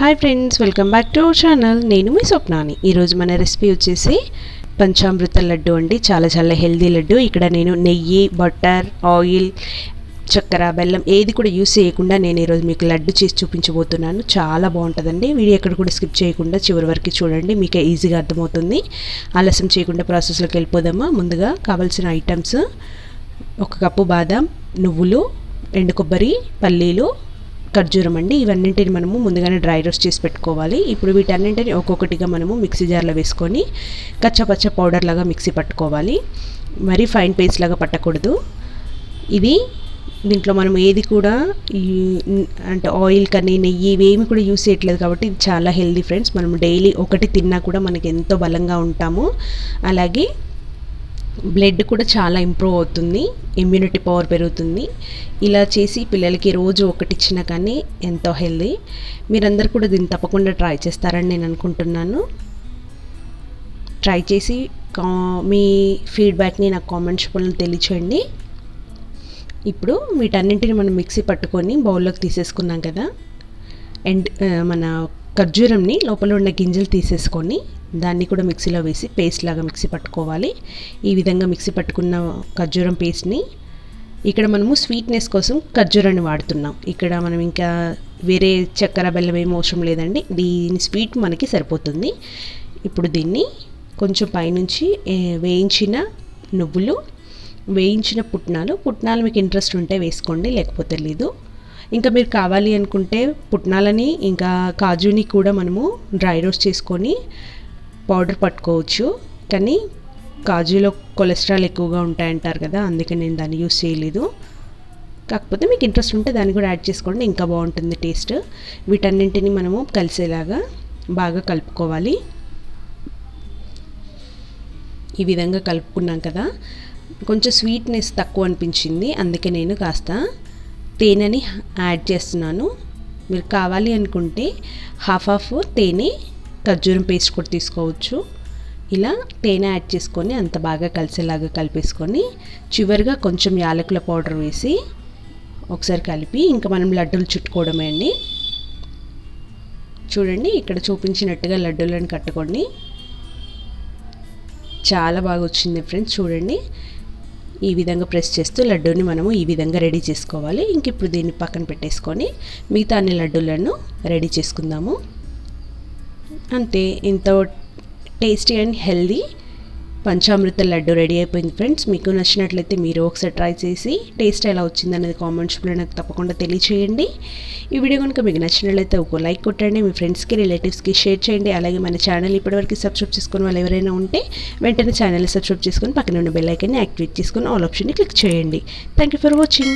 Hi friends welcome back to our channel నేను మీ స్వప్నాని. ఈరోజు మన రెసిపీ వచ్చేసి పంచామృత లడ్డు అండి. చాలా చాలా హెల్దీ లడ్డు. ఇక్కడ నేను నెయ్యి బటర్ ఆయిల్ చక్కెర బెల్లం ఏది కూడా యూస్ చేయకుండా నేను ఈరోజు మీకు లడ్డు చేసి చూపించబోతున్నాను. చాలా బాగుంటుందండి. వీడియో ఎక్కడ కూడా స్కిప్ చేయకుండా చివరి వరకు చూడండి. మీకు ఈజీగా అర్థమవుతుంది. ఆలస్యం చేయకుండా ప్రాసెస్లోకి వెళ్ళిపోదామా? ముందుగా కావాల్సిన ఐటమ్స్ ఒక కప్పు బాదం నువ్వులు ఎండు కొబ్బరి పల్లీలు ఖర్జూరం అండి. ఇవన్నింటిని మనము ముందుగానే డ్రై రోస్ట్ చేసి పెట్టుకోవాలి. ఇప్పుడు వీటన్నింటిని ఒక్కొక్కటిగా మనము మిక్సీ జార్లో వేసుకొని కచ్చపచ్చ పౌడర్ లాగా మిక్సీ పట్టుకోవాలి. మరీ ఫైన్ పేస్ట్ లాగా పట్టకూడదు. ఇది దీంట్లో మనం ఏది కూడా అంటే ఆయిల్ కానీ నెయ్యి ఇవేమి కూడా యూస్ చేయట్లేదు కాబట్టి ఇది చాలా హెల్దీ ఫ్రెండ్స్. మనం డైలీ ఒకటి తిన్నా కూడా మనకి ఎంతో బలంగా ఉంటాము. అలాగే బ్లడ్ కూడా చాలా ఇంప్రూవ్ అవుతుంది ఇమ్యూనిటీ పవర్ పెరుగుతుంది. ఇలా చేసి పిల్లలకి రోజు ఒకటి ఇచ్చినా కానీ ఎంతో హెల్దీ. మీరందరూ కూడా దీన్ని తప్పకుండా ట్రై చేస్తారని నేను అనుకుంటున్నాను. ట్రై చేసి మీ ఫీడ్బ్యాక్ని నాకు కామెంట్స్ రూపంలో తెలియచేయండి. ఇప్పుడు వీటన్నింటిని మనం మిక్సీ పట్టుకొని బౌల్లోకి తీసేసుకున్నాం కదా. అండ్ మన ఖర్జూరంని లోపల ఉన్న గింజలు తీసేసుకొని దాన్ని కూడా మిక్సీలో వేసి పేస్ట్ లాగా మిక్సీ పట్టుకోవాలి. ఈ విధంగా మిక్సీ పట్టుకున్న ఖర్జూరం పేస్ట్ని ఇక్కడ మనము స్వీట్నెస్ కోసం ఖర్జూరాన్ని వాడుతున్నాం. ఇక్కడ మనం ఇంకా వేరే చక్కెర బెల్లం ఏం అవసరం లేదండి. దీని స్వీట్ మనకి సరిపోతుంది. ఇప్పుడు దీన్ని కొంచెం పైనుంచి వేయించిన నువ్వులు వేయించిన పుట్నాలు. పుట్నాలు మీకు ఇంట్రెస్ట్ ఉంటే వేసుకోండి లేకపోతే లేదు. ఇంకా మీరు కావాలి అనుకుంటే పుట్నాలని ఇంకా కాజుని కూడా మనము డ్రై రోస్ట్ చేసుకొని పౌడర్ పట్టుకోవచ్చు. కానీ కాజులో కొలెస్ట్రాల్ ఎక్కువగా ఉంటాయంటారు కదా అందుకే నేను దాన్ని యూస్ చేయలేదు. కాకపోతే మీకు ఇంట్రెస్ట్ ఉంటే దాన్ని కూడా యాడ్ చేసుకోండి ఇంకా బాగుంటుంది టేస్ట్. వీటన్నింటిని మనము కలిసేలాగా బాగా కలుపుకోవాలి. ఈ విధంగా కలుపుకున్నాం కదా కొంచెం స్వీట్నెస్ తక్కువ అనిపించింది అందుకే నేను కాస్త తేనెని యాడ్ చేస్తున్నాను. మీరు కావాలి అనుకుంటే హాఫ్ హాఫ్ తేనె ఖర్జూరం పేస్ట్ కూడా తీసుకోవచ్చు. ఇలా తేనె యాడ్ చేసుకొని అంత బాగా కలిసేలాగా కలిపేసుకొని చివరిగా కొంచెం యాలకుల పౌడర్ వేసి ఒకసారి కలిపి ఇంకా మనం లడ్డూలు చుట్టుకోవడమే అండి. చూడండి ఇక్కడ చూపించినట్టుగా లడ్డూలను కట్టుకోండి చాలా బాగా వచ్చింది ఫ్రెండ్స్ చూడండి. ఈ విధంగా ప్రెస్ చేస్తూ లడ్డూని మనము ఈ విధంగా రెడీ చేసుకోవాలి. ఇంక ఇప్పుడు దీన్ని పక్కన పెట్టేసుకొని మిగతా అన్ని లడ్డూలను రెడీ చేసుకుందాము. అంతే ఎంతో టేస్టీ అండ్ హెల్దీ పంచామృత లడ్డు రెడీ అయిపోయింది ఫ్రెండ్స్. మీకు నచ్చినట్లయితే మీరు ఒకసారి ట్రై చేసి టేస్ట్ ఎలా వచ్చింది అనేది కామెంట్స్లో నాకు తప్పకుండా తెలియచేయండి. ఈ వీడియో కనుక మీకు నచ్చినట్లయితే ఒక లైక్ కొట్టండి మీ ఫ్రెండ్స్కి రిలేటివ్స్కి షేర్ చేయండి. అలాగే మన ఛానల్ ఇప్పటివరకు సబ్స్క్రైబ్ చేసుకుని వాళ్ళు ఎవరైనా ఉంటే వెంటనే ఛానల్ సబ్స్క్రైబ్ చేసుకొని పక్కన ఉన్న బెల్ ఐకన్ని యాక్టివేట్ చేసుకొని ఆల్ ఆప్షన్ని క్లిక్ చేయండి. Thank you for watching